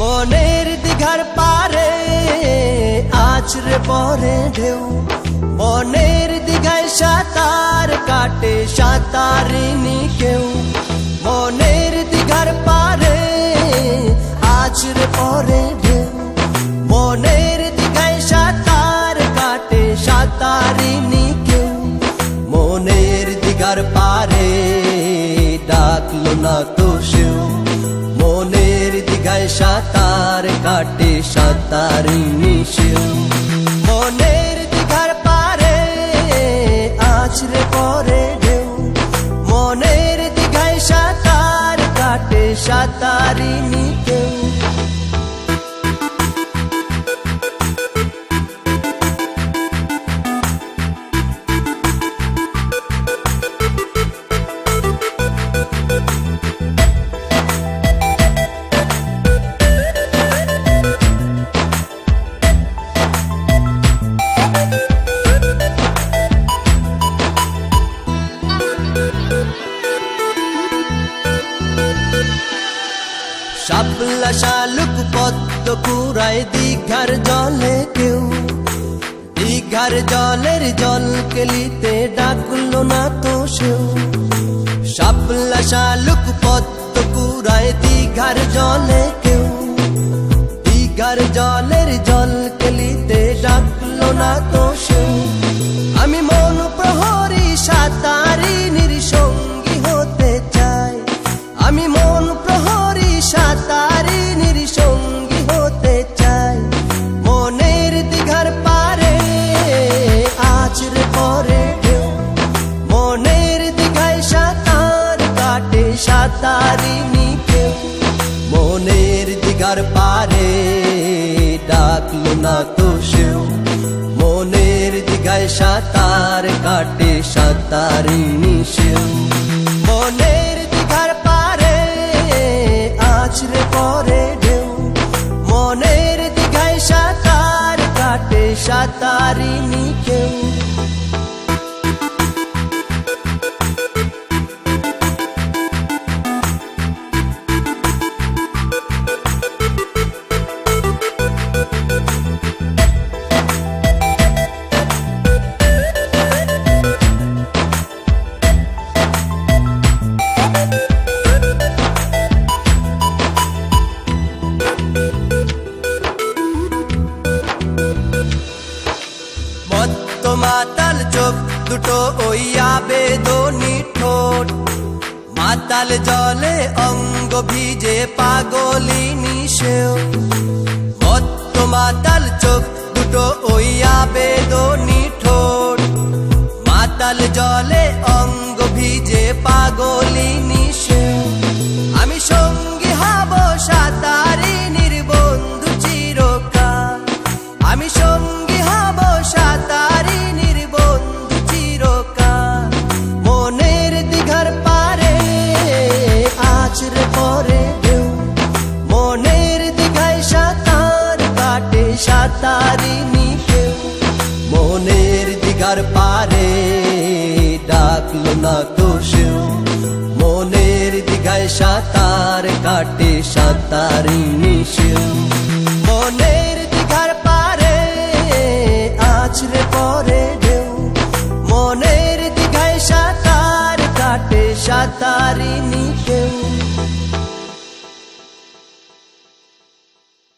মনের দিঘার পারে আছরে পরে ঢেউ। মনের দিঘায় সাতার কাটে সাতারিনী কেউ। মনের সাতার সাঁতার কাটে সাতার মনের দিঘার পারে আছড়ে পরে ঢেউ। মনের দিঘায় সাঁতার কাটে সাঁতারিনি শাপলা শালুক পদ্ম কুড়ায় দীঘার জলে কেউ। দীঘার জলের জল কেলিতে ডাকলো না তো সেও। শাপলা শালুক পদ্ম কুড়ায় দীঘার জলে কেউ। দীঘার জলের জল কেলিতে ডাকলো না তো সাঁতারিনী কেউ মনের দিঘার পারে ডাকলো না তো সেও। মনের দিঘায় সাঁতার কাটে, সাঁতারিনী সেও। মাতাল চোখ, দুটো ওই আবেদনি ঠোঁট। মাতাল জলে অঙ্গ ভিজে পাগলিনী সেও। মত্ত মাতাল চোখ, দুটো ওই আবেদনি ঠোঁট। মাতাল জলে অঙ্গ ভিজে পাগলিনী সেও। আমি সঙ্গী হব সাঁতারিনীর বন্ধু চিরকাল। আমি দিঘার পারে, ডাকলো না তো সেও। মনের দিঘায় সাঁতার কাটে সাঁতারিনী সেও মনের দিঘার পারে আছড়ে পরে ঢেউ। মনের দিঘায় সাঁতার কাটে, সাঁতার